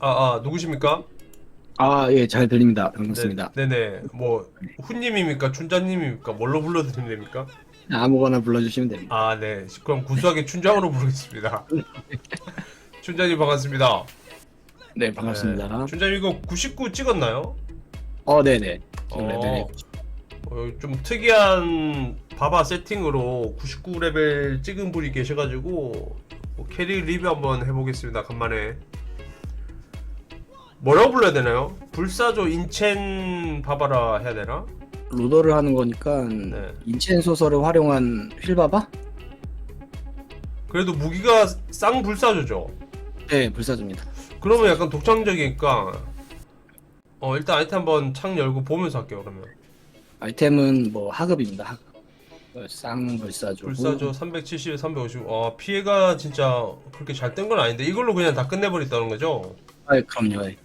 아, 아 누구십니까? 아, 예, 잘 들립니다. 반갑습니다. 네, 네네. 뭐 훈님입니까? 춘자님입니까? 뭘로 불러드리면 됩니까? 아무거나 불러주시면 됩니다. 아, 네. 그럼 구수하게 춘장으로 부르겠습니다. 춘자님 반갑습니다. 네, 반갑습니다. 네. 춘자님 이거 99 찍었나요? 어, 네네. 어, 레벨이 어, 좀 특이한 바바 세팅으로 99레벨 찍은 분이 계셔가지고 뭐 캐리 리뷰 한번 해보겠습니다. 간만에 뭐라고 불러야 되나요? 불사조 인첸 바바라 해야 되나? 로더를 하는 거니까 네. 인첸 소설을 활용한 휠바바? 그래도 무기가 쌍 불사조죠. 네, 불사조입니다. 그러면 약간 독창적이니까 어 일단 아이템 한번 창 열고 보면서 할게요. 그러면 아이템은 뭐 하급입니다. 하급. 어, 쌍 불사조. 불사조 370, 350. 아 피해가 진짜 그렇게 잘 뜬 건 아닌데 이걸로 그냥 다 끝내버렸다는 거죠? 아, 그럼요. 예.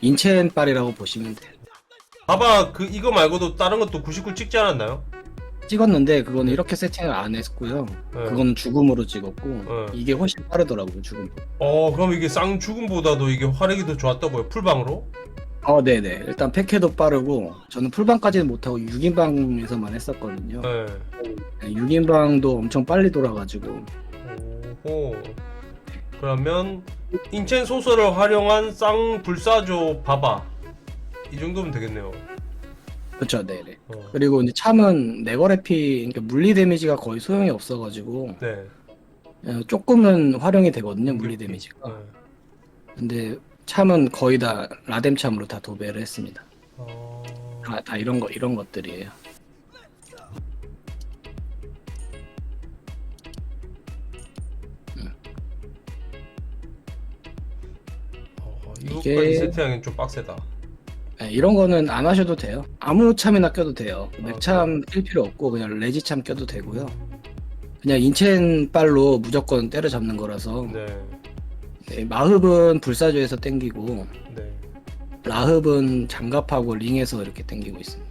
인첸 빨이라고 보시면 돼요. 봐봐 그 이거 말고도 다른 것도 99 찍지 않았나요? 찍었는데 그거는 이렇게 세팅을 안 했고요. 네. 그건 죽음으로 찍었고 네. 이게 훨씬 빠르더라고요. 죽음. 어 그럼 이게 쌍 죽음보다도 이게 화력이 더 좋았다고요? 풀방으로? 어, 네네. 일단 패캐도 빠르고 저는 풀방까지는 못하고 6인방에서만 했었거든요. 네. 6인방도 엄청 빨리 돌아가지고 오호. 그러면 인첸 소설을 활용한 쌍 불사조 바바 이 정도면 되겠네요. 그렇죠, 네네. 어. 그리고 이제 참은 네거레피 그러니까 물리 데미지가 거의 소용이 없어가지고 네. 어, 조금은 활용이 되거든요, 물리 데미지가. 네. 근데 참은 거의 다 라뎀 참으로 다 도배를 했습니다. 어... 다, 다 이런 거 이런 것들이에요. 이거까지 이게- 세팅하기는 좀 빡세다. 네, 이런 거는 안 하셔도 돼요. 아무 참이나 껴도 돼요. 아, 맥참 낄 필요 없고 그냥 레지 참 껴도 되고요. 그냥 인첸 빨로 무조건 때려잡는 거라서 네. 네, 마흡은 불사조에서 땡기고 네. 라흡은 장갑하고 링에서 이렇게 땡기고 있습니다.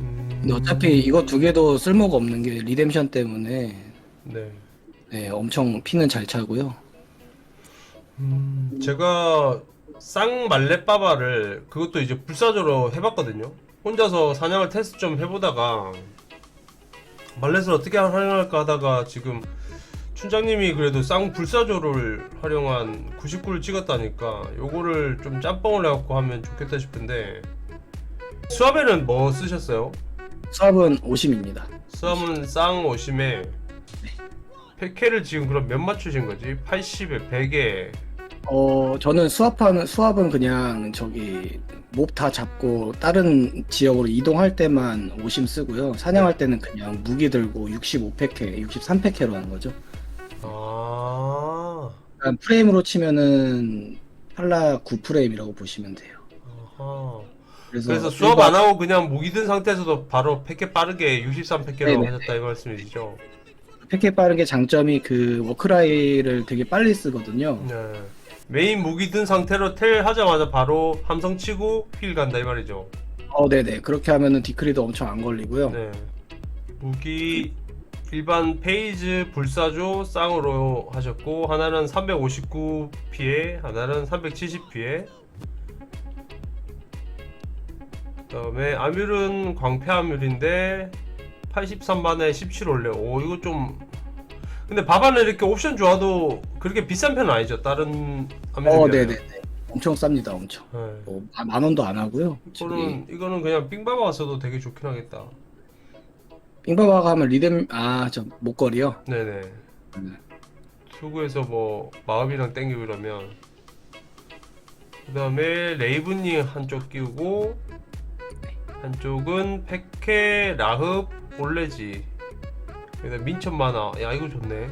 음... 근데 어차피 이거 두 개도 쓸모가 없는 게 리뎀션 때문에 네. 네, 엄청 피는 잘 차고요. 음... 제가 쌍 말레빠바를 그것도 이제 불사조로 해봤거든요. 혼자서 사냥을 테스트 좀 해보다가 말렛을 어떻게 활용할까 하다가 지금 춘장님이 그래도 쌍 불사조를 활용한 99를 찍었다니까 요거를 좀 짬뽕을 해갖고 하면 좋겠다 싶은데 수압에는 뭐 쓰셨어요? 수압은 50입니다. 수압은 쌍 오심에 패케를 지금 그럼 몇 맞추신 거지? 80에 100에 어, 저는 수압하는 수압은 그냥 저기 몹 다 잡고 다른 지역으로 이동할 때만 오심 쓰고요. 사냥할 때는 그냥 무기 들고 65패캐, 63패캐로 하는 거죠. 아, 그러니까 프레임으로 치면은 팔라 9프레임이라고 보시면 돼요. 아하. 그래서, 그래서 수업 안 하고 그냥 무기 든 상태에서도 바로 패케 빠르게 63 패케로 네네. 하셨다 이 말씀이시죠? 패캐 빠른 게 장점이 그 워크라이를 되게 빨리 쓰거든요. 네. 메인 무기 든 상태로 텔 하자마자 바로 함성 치고 힐 간다 이 말이죠. 어, 네네. 그렇게 하면은 디크리도 엄청 안 걸리고요. 네. 무기 일반 페이즈 불사조 쌍으로 하셨고 하나는 359 피해, 하나는 370 피해. 그다음에 아뮬은 광패 아뮬인데 83만에 17 올려. 오 이거 좀 근데 바바는 이렇게 옵션 좋아도 그렇게 비싼 편은 아니죠. 다른 어. 네네. 엄청 쌉니다, 엄청. 네. 뭐, 만- 만 원도 안 하고요. 저기 이거는 이거는 그냥 빙바바 왔어도 되게 좋긴 하겠다. 빙바바가 하면 리뎀, 아, 저, 목걸이요? 네네. 음. 투구에서 뭐 마음이랑 땡기고 이러면 그 다음에 레이브닝 한쪽 끼우고 한쪽은 페케 라흡 올레지 그다음 민첩 만화 야 이거 좋네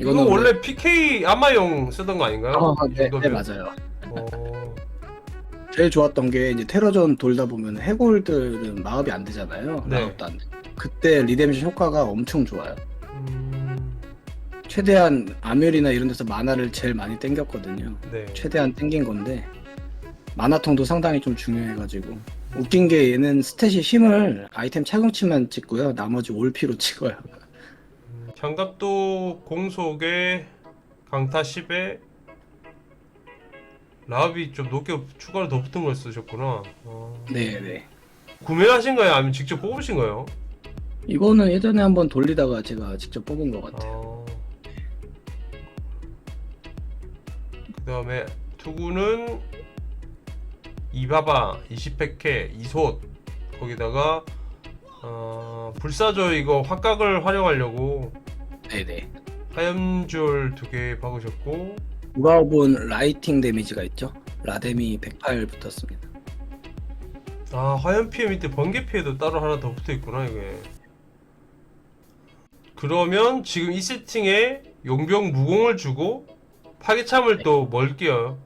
이거 이거는 원래 PK 아마용 쓰던 거 아닌가요? 아, 이 네, 네, 정도면? 맞아요. 어, 제일 좋았던 게 이제 테러전 돌다 보면 해골들은 마업이 안 되잖아요. 네. 마업도 안 돼. 그때 리뎀션 효과가 엄청 좋아요. 음, 최대한 아멜이나 이런 데서 만화를 제일 많이 땡겼거든요. 네. 최대한 땡긴 건데 만화통도 상당히 좀 중요해가지고 웃긴 게 얘는 스탯이 힘을 아이템 착용치만 찍고요. 나머지 올피로 찍어요. 음, 장갑도 공속에 강타 10에 라합이 좀 높게 추가로 더 붙은 걸 쓰셨구나. 어. 네네. 구매하신 거예요? 아니면 직접 뽑으신 거예요? 이거는 예전에 한번 돌리다가 제가 직접 뽑은 것 같아요. 어. 그 다음에 투구는 이바바, 이시페케, 이솥 거기다가 어, 불사조 이거 확각을 활용하려고 네네. 화염줄 두 개 박으셨고 우가오본 라이팅 데미지가 있죠. 라데미 108 붙었습니다. 아 화염 피해 밑에 번개 피해도 따로 하나 더 붙어 있구나 이게 그러면 지금 이 세팅에 용병 무공을 주고 파괴참을 또 뭘 끼워요?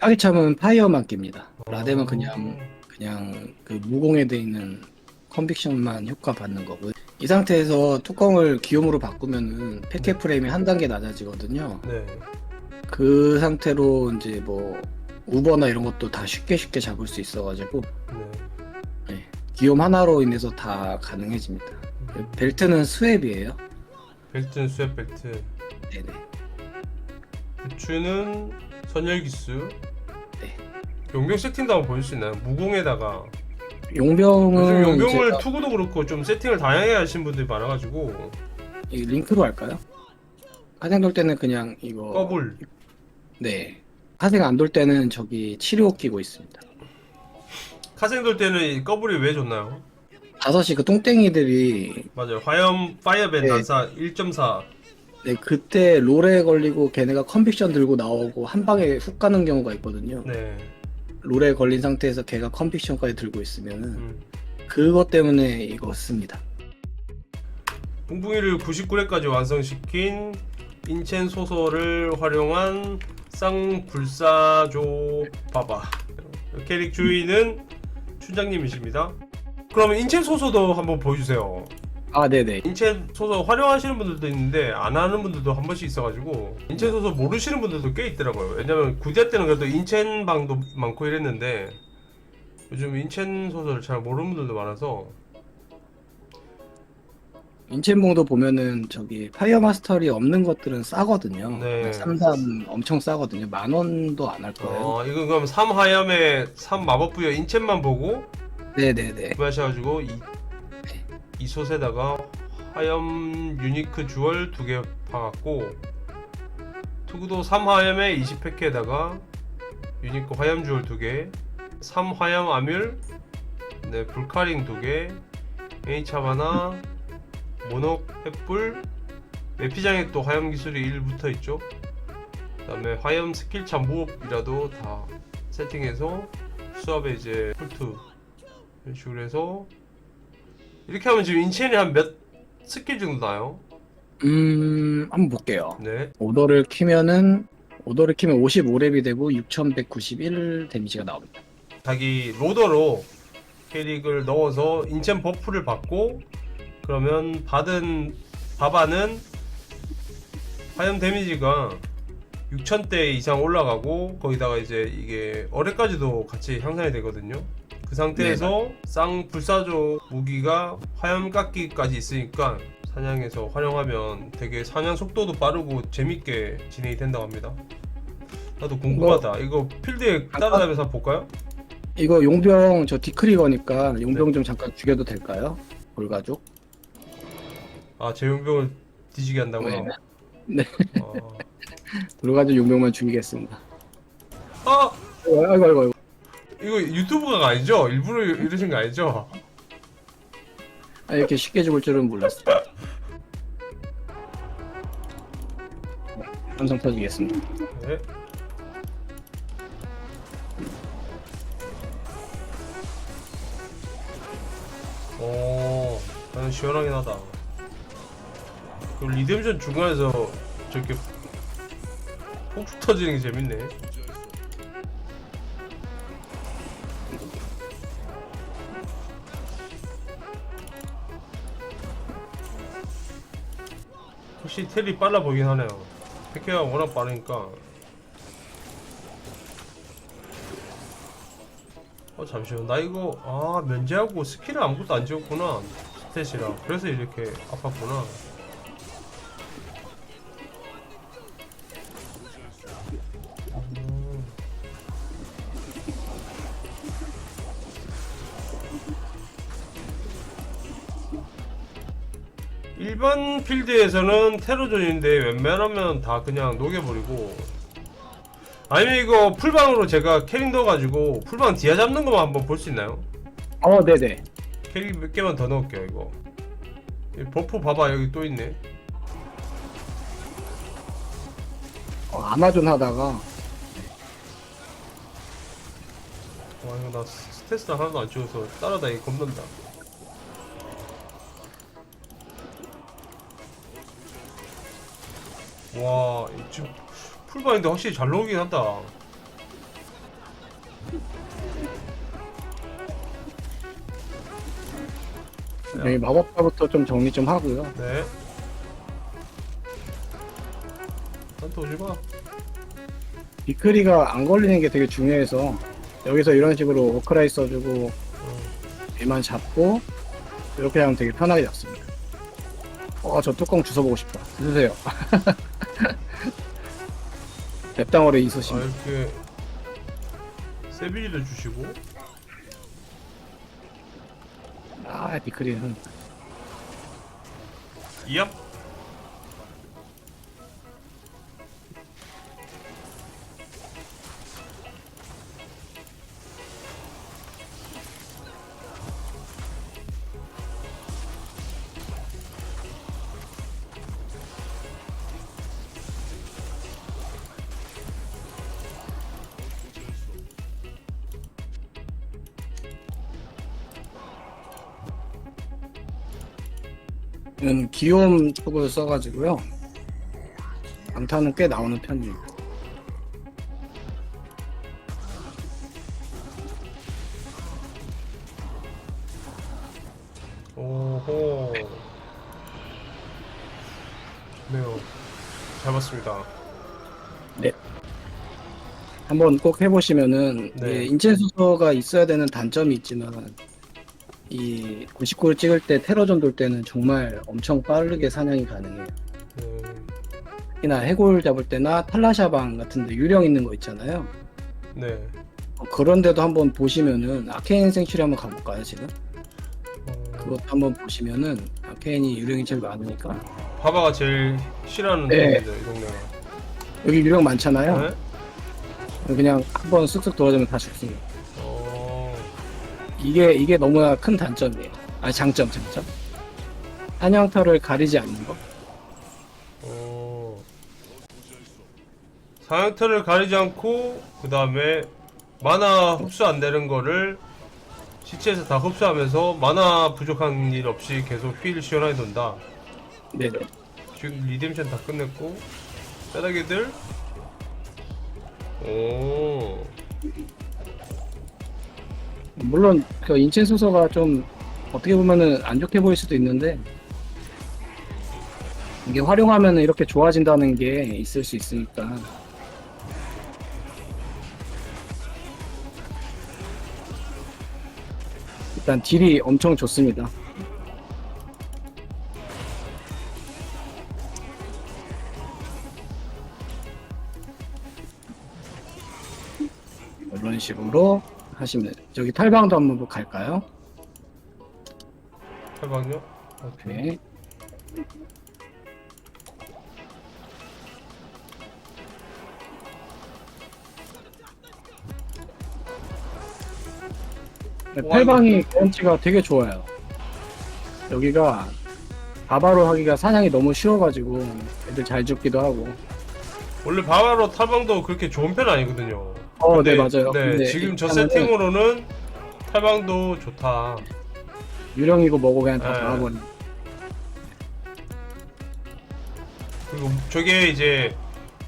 파기참은 파이어만 낍니다. 라뎀은 어. 그냥 그냥 그 무공에 돼 있는 컨빅션만 효과 받는 거고요. 이 상태에서 뚜껑을 기욤으로 바꾸면은 패켓 프레임이 한 단계 낮아지거든요. 네. 그 상태로 이제 뭐 우버나 이런 것도 다 쉽게 쉽게 잡을 수 있어가지고 네. 기욤 하나로 인해서 다 가능해집니다. 그 벨트는 스왑이에요. 벨트는 수압 벨트 네네. 부츠는 선열 기수 네. 용병 세팅도 한번 보여줄 수 있나요? 무공에다가 용병은 요즘 용병을 제가 투구도 그렇고 좀 세팅을 다양하게 하신 분들이 많아가지고 이 링크로 할까요? 카생 돌 때는 그냥 이거 꺼불 네. 카생 안 돌 때는 저기 치료 끼고 있습니다. 카생 돌 때는 이 꺼불이 왜 좋나요? 다섯이 그 똥땡이들이 맞아요 화염 파이어밴 네. 난사 1.4 네, 그때 롤에 걸리고 걔네가 컨빅션 들고 나오고 한 방에 훅 가는 경우가 있거든요. 네. 롤에 걸린 상태에서 걔가 컨빅션까지 들고 있으면은 음. 그것 때문에 이거 씁니다. 뿡뿡이를 99회까지 완성시킨 인첸 소설을 활용한 쌍불사조 바바 캐릭 주인은 춘장님이십니다. 그러면 인첸 소서도 한번 보여주세요. 아, 네네. 인첸 소서 활용하시는 분들도 있는데 안 하는 분들도 한 번씩 있어가지고 인첸 소서 모르시는 분들도 꽤 있더라고요. 왜냐면 구대 때는 그래도 인첸 방도 많고 이랬는데 요즘 인첸 소설을 잘 모르는 분들도 많아서 인첸봉도 보면은 저기 파이어 마스터리 없는 것들은 싸거든요. 네. 33 엄청 싸거든요. 만 원도 안 할 거예요. 어, 이거 그럼 3하염에 3마법 부여 인첸만 보고 네네네. 구매하셔가지고 이, 이 솥에다가 화염 유니크 주얼 두 개 박았고 투구도 3화염에 20팩에다가 유니크 화염 주얼 두 개, 3화염 아뮬, 네 불카링 두 개, H참 하나, 모녹 횃불, 매피장에 또 화염 기술이 1 붙어 있죠. 그 다음에 화염 스킬참 무업이라도 다 세팅해서 수압에 이제 풀투 이런 식으로 해서 이렇게 하면 지금 인첸이 한 몇 스킬 정도 나요? 음, 한번 볼게요. 네. 오더를 키면은 오더를 키면 55렙이 되고 6191 데미지가 나옵니다. 자기 로더로 캐릭을 넣어서 인첸 버프를 받고 그러면 받은 바바는 화염 데미지가 6000대 이상 올라가고 거기다가 이제 이게 어뢰까지도 같이 향상이 되거든요. 그 상태에서 쌍 불사조 무기가 화염 깎기까지 있으니까 사냥에서 활용하면 되게 사냥 속도도 빠르고 재밌게 진행이 된다고 합니다. 나도 궁금하다. 이거 필드에 따라다니면서 한번 볼까요? 이거 용병 저 디크리거니까 용병 좀 잠깐 죽여도 될까요? 볼가죽. 아 제 용병을 뒤지게 한다고요? 네. 네. 아, 볼가죽 용병만 죽이겠습니다. 아 아이고 아이고 아이고. 이거 유튜브가 아니죠? 일부러 이러신 거 아니죠? 아, 이렇게 쉽게 죽을 줄은 몰랐어요. 네, 삼성 터지겠습니다. 네. 오, 나는 시원하긴 하다. 그 리뎀션 중간에서 저렇게 폭죽 터지는 게 재밌네. 혹시 텔이 빨라 보이긴 하네요. 패키가 워낙 빠르니까. 어 잠시만 나 이거 아 면제하고 스킬을 아무것도 안 지웠구나 스탯이라 그래서 이렇게 아팠구나 필드에서는 테러존인데 웬만하면 다 그냥 녹여버리고. 아니면 이거 풀방으로 제가 캐릭 넣어가지고 풀방 디아 잡는 것만 한번 볼 수 있나요? 어, 네네. 캐릭 몇 개만 더 넣을게요 이거. 이 버프 봐봐 여기 또 있네. 어, 아마존 하다가. 와 이거 나 스- 스탯스 하나도 안 찍어서 따라다니기 겁난다 와이 지금 풀바인데 확실히 잘 나오긴 한다 여기 마법사부터 좀 정리 좀 하고요. 네 한테 오지마 비크리가 안 걸리는 게 되게 중요해서 여기서 이런 식으로 워크라이 써주고 얘만 잡고 이렇게 하면 되게 편하게 잡습니다. 어, 저 뚜껑 주워보고 싶다. 주세요. 랩당어를 아 이수심. 이렇게 세비지를 주시고 아, 비크리는. 이압 이건 기욤 쪽을 써가지고요. 강타는 꽤 나오는 편입니다. 오호 좋네요 잘 봤습니다 한번 꼭 해보시면은 네. 예, 인체 수소가 있어야 되는 단점이 있지만 이 99를 찍을 때 테러전 돌 때는 정말 엄청 빠르게 사냥이 가능해요. 음, 특히나 해골 잡을 때나 탈라샤방 같은데 유령 있는 거 있잖아요. 네 어, 그런데도 한번 보시면은 아케인 생츄리 한번 가볼까요 지금? 어, 그것도 한번 보시면은 아케인이 유령이 제일 많으니까 바바가 제일 싫어하는 네. 동네죠 이 동네가 여기 유령 많잖아요. 네? 그냥 한번 쓱쓱 돌아주면 다 죽습니다. 어, 이게 이게 너무나 큰 단점이에요. 아 장점 장점. 사냥터를 가리지 않는 거. 어. 사양터를 가리지 않고 그 다음에 만화 흡수 안 되는 거를 시체에서 다 흡수하면서 만화 부족한 일 없이 계속 힐 시원하게 돈다 네네. 지금 리뎀션 다 끝냈고 뼈다귀들 오 물론 그 인체 수소가 좀 어떻게 보면은 안 좋게 보일 수도 있는데 이게 활용하면 이렇게 좋아진다는 게 있을 수 있으니까 일단 딜이 엄청 좋습니다. 이런 식으로 하시면 돼요. 저기 탈방도 한번 갈까요? 해방요? 오케이 네. 네, 팔방이 경험치가 되게 좋아요. 여기가 바바로 하기가 사냥이 너무 쉬워가지고 애들 잘 죽기도 하고. 원래 바바로 탈방도 그렇게 좋은 편 아니거든요 어, 네 맞아요. 네, 근데 지금 저 일단은 세팅으로는 탈방도 좋다 유령이고 뭐고 그냥 다 네. 나와버린. 그리고 저게 이제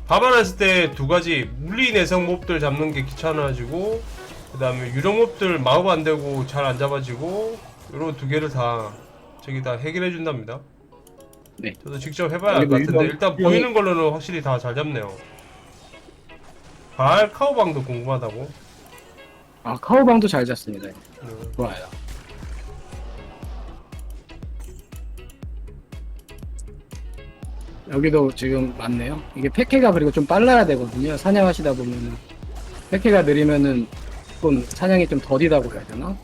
바바라 했을 때 두 가지 물리 내성 몹들 잡는 게 귀찮아지고 그 다음에 유령 몹들 마법 안 되고 잘 안 잡아지고 이런 두 개를 다 저기 다 해결해 준답니다. 네. 저도 직접 해봐야 할 것 그리고 같은데 유령- 일단 보이는 걸로는 확실히 다 잘 잡네요. 발 카우방도 궁금하다고. 아 카우방도 잘 잡습니다. 음, 좋아요. 여기도 지금 많네요. 이게 패케가 그리고 좀 빨라야 되거든요. 사냥하시다 보면은 패케가 느리면은 좀 사냥이 좀 더디다고 해야 되나?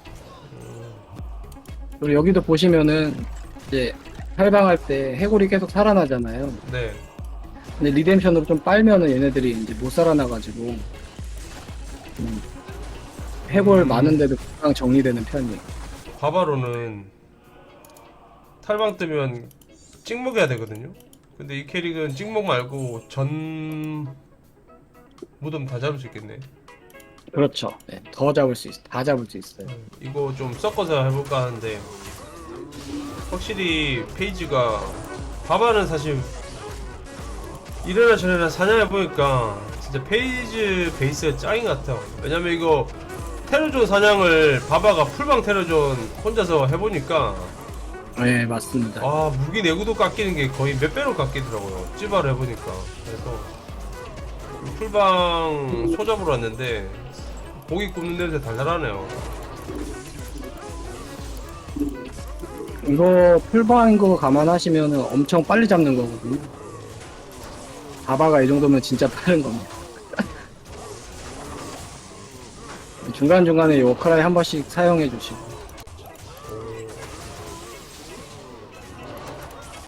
그리고 여기도 보시면은 이제 탈방할 때 해골이 계속 살아나잖아요. 네. 근데 리뎀션으로 좀 빨면은 얘네들이 이제 못 살아나가지고 음, 해골 음. 많은데도 금방 정리되는 편이에요. 바바로는 탈방 뜨면 찍먹해야 되거든요. 근데 이 캐릭은 찍먹 말고 전 무덤 다 잡을 수 있겠네. 그렇죠. 네, 더 잡을 수 있어. 다 잡을 수 있어요. 이거 좀 섞어서 해볼까 하는데 확실히 페이지가 바바는 사실 이래나 저래나 사냥해보니까 진짜 페이지 베이스가 짱인 것 같아요 왜냐면 이거 테러존 사냥을 바바가 풀방 테러존 혼자서 해보니까 네, 맞습니다. 아 무기 내구도 깎이는 게 거의 몇 배로 깎이더라고요 찌바를 해보니까 그래서 풀방 소잡으로 왔는데 고기 굽는 냄새 달달하네요 이거 풀방인 거 감안하시면은 엄청 빨리 잡는 거거든요. 바바가 이 정도면 진짜 빠른 겁니다. 중간중간에 이 워크라이 한 번씩 사용해 주시고.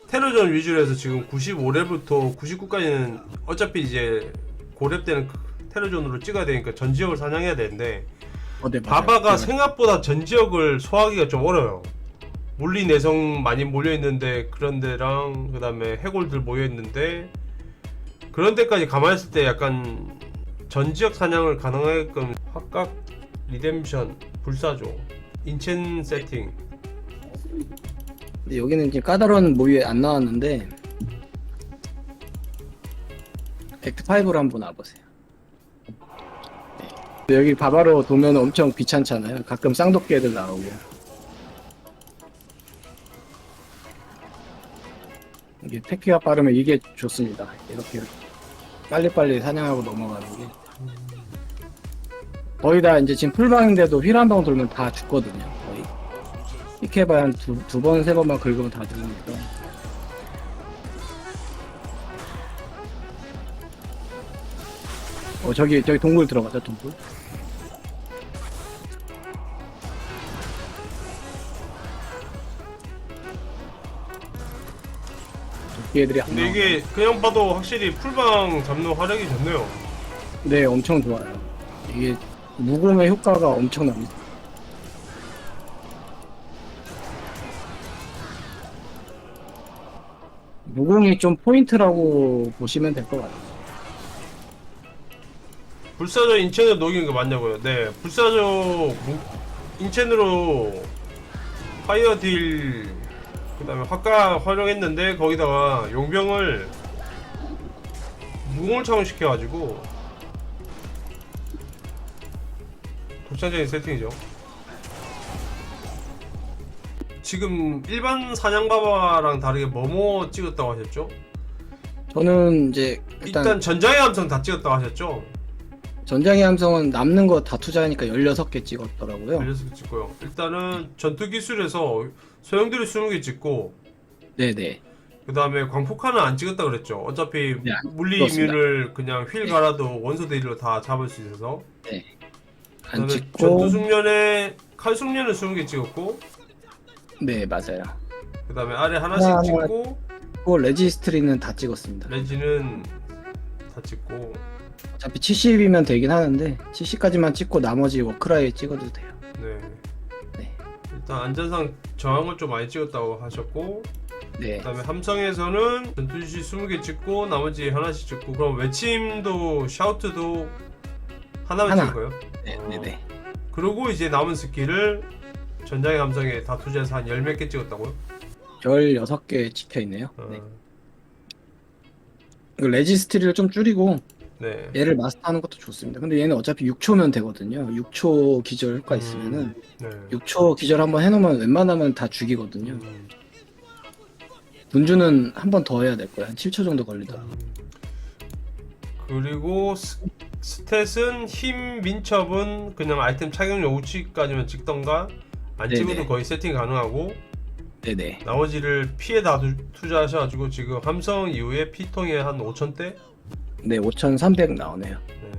테러전 위주로 해서 지금 95렙부터 99까지는 어차피 이제 고렙 때는 그 테러전으로 찍어야 되니까 전 지역을 사냥해야 되는데 어, 네, 맞아요. 바바가 네. 생각보다 전 지역을 소화하기가 좀 어려워요. 물리 내성 많이 몰려 있는데 그런 데랑 그다음에 해골들 모여 있는데 그런 데까지 감안했을 때 약간 전 지역 사냥을 가능하게끔 확각 리뎀션 불사조 인첸 세팅 근데 여기는 지금 까다로운 모의에 안 나왔는데 액트5로 한번 와보세요. 네. 여기 바바로 도면 엄청 귀찮잖아요. 가끔 쌍독기 애들 나오고. 이게 패키가 빠르면 이게 좋습니다. 이렇게 빨리빨리 사냥하고 넘어가는 게. 거의 다 이제 지금 풀방인데도 휠 한 방 돌면 다 죽거든요. 거의. 이렇게 해봐야 한 두, 두 번, 세 번만 긁으면 다 죽으니까. 어, 저기, 저기 동굴 들어가자, 동굴. 애들이 안 근데 나와. 이게 그냥 봐도 확실히 풀방 잡는 화력이 좋네요. 네, 엄청 좋아요. 이게 무공의 효과가 엄청납니다. 무공이 좀 포인트라고 보시면 될 것 같아요. 불사조 인첸으로 녹이는 거 맞냐고요? 네, 불사조 무- 인첸으로 파이어 딜 그 다음에 화가 활용했는데 거기다가 용병을 무공을 차원시켜가지고 독창적인 세팅이죠. 지금 일반 사냥바바랑 다르게 뭐뭐 찍었다고 하셨죠? 저는 이제 일단, 일단, 전장의 함성 다 찍었다고 하셨죠? 전장의 함성은 남는 거 다 투자하니까 16개 찍었더라고요. 16개 찍고요. 일단은 전투 기술에서 소형들이 20개 찍고 네네. 그 다음에 광폭화는 안 찍었다 그랬죠. 어차피 네, 안 물리 찍었습니다. 이뮤를 그냥 휠 갈아도 원소 대리로 다 잡을 수 있어서 안 그다음에 찍고, 전투 숙련에 칼 숙련을 20개 찍었고 네, 맞아요. 그 다음에 아래 하나씩 하나, 찍고 또 레지스트리는 다 찍었습니다. 레지는 다 찍고 어차피 70이면 되긴 하는데, 70까지만 찍고 나머지 워크라이 찍어도 돼요. 네. 네. 일단 안전상 저항을 좀 많이 찍었다고 하셨고 네. 그다음에 함성에서는 전투시 20개 찍고 나머지 하나씩 찍고 그럼 외침도 샤우트도 하나만 하나. 찍을 거예요? 네, 어. 네, 네. 그리고 이제 남은 스킬을 전장의 함성에 다 투자해서 한 열 몇 개 찍었다고요? 16개 찍혀 있네요. 어, 네. 레지스트리를 좀 줄이고 네. 얘를 마스터하는 것도 좋습니다. 근데 얘는 어차피 6초면 되거든요. 6초 기절 효과 있으면은 네. 6초 기절 한번 해놓으면 웬만하면 다 죽이거든요. 음, 분주는 한 번 더 해야 될 거예요. 한 7초 정도 걸리더라고. 음. 그리고 스, 스탯은 힘 민첩은 그냥 아이템 착용료 우치까지만 찍던가 안 네네. 찍어도 거의 세팅 가능하고 네네. 나머지를 피에 다 투- 투자하셔가지고 지금 함성 이후에 피통에 한 5천 대? 네, 5,300 나오네요. 네.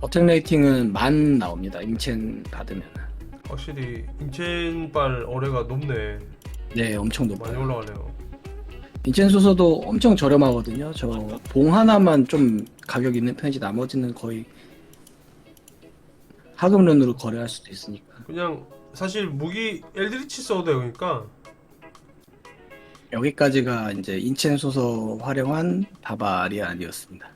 어택 레이팅은 만 나옵니다. 인첸 받으면. 확실히 인첸발 어뢰가 높네. 네, 엄청 많이 높아요. 올라가네요. 인첸 소서도 엄청 저렴하거든요. 저 봉 하나만 좀 가격 있는 편이지 나머지는 거의 하급론으로 거래할 수도 있으니까. 그냥 사실 무기 엘드리치 써도 되니까 여기까지가 이제 인첸 소서 활용한 바바리안이었습니다.